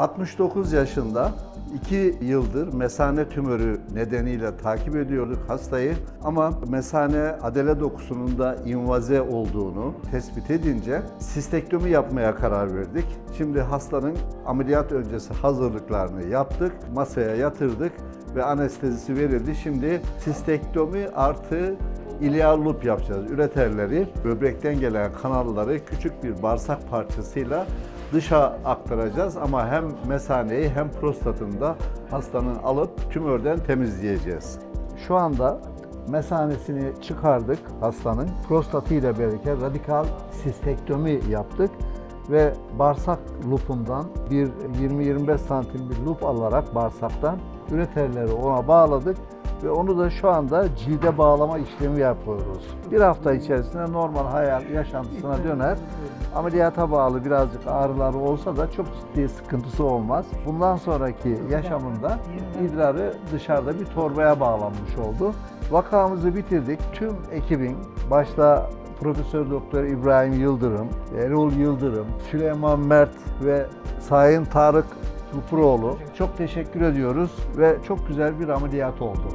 69 yaşında 2 yıldır mesane tümörü nedeniyle takip ediyorduk hastayı ama mesane adele dokusunun da invaze olduğunu tespit edince sistektomi yapmaya karar verdik. Şimdi hastanın ameliyat öncesi hazırlıklarını yaptık, masaya yatırdık ve anestezisi verildi. Şimdi sistektomi artı İleal loop yapacağız. Üreterleri, böbrekten gelen kanalları küçük bir bağırsak parçasıyla dışa aktaracağız ama hem mesaneyi hem prostatını da hastanın alıp tümörden temizleyeceğiz. Şu anda mesanesini çıkardık hastanın. Prostatı ile birlikte radikal sistektomi yaptık ve bağırsak loopundan bir 20-25 santim bir loop alarak bağırsaktan üreterleri ona bağladık ve onu da şu anda cilde bağlama işlemi yapıyoruz. Bir hafta içerisinde normal hayal yaşantısına döner. Ameliyata bağlı birazcık ağrıları olsa da çok ciddi sıkıntısı olmaz. Bundan sonraki yaşamında idrarı dışarıda bir torbaya bağlanmış oldu. Vakamızı bitirdik. Tüm ekibin başta Profesör Doktor İbrahim Yıldırım, Erol Yıldırım, Süleyman Mert ve Sayın Tarık Tupuroğlu çok teşekkür ediyoruz ve çok güzel bir ameliyat oldu.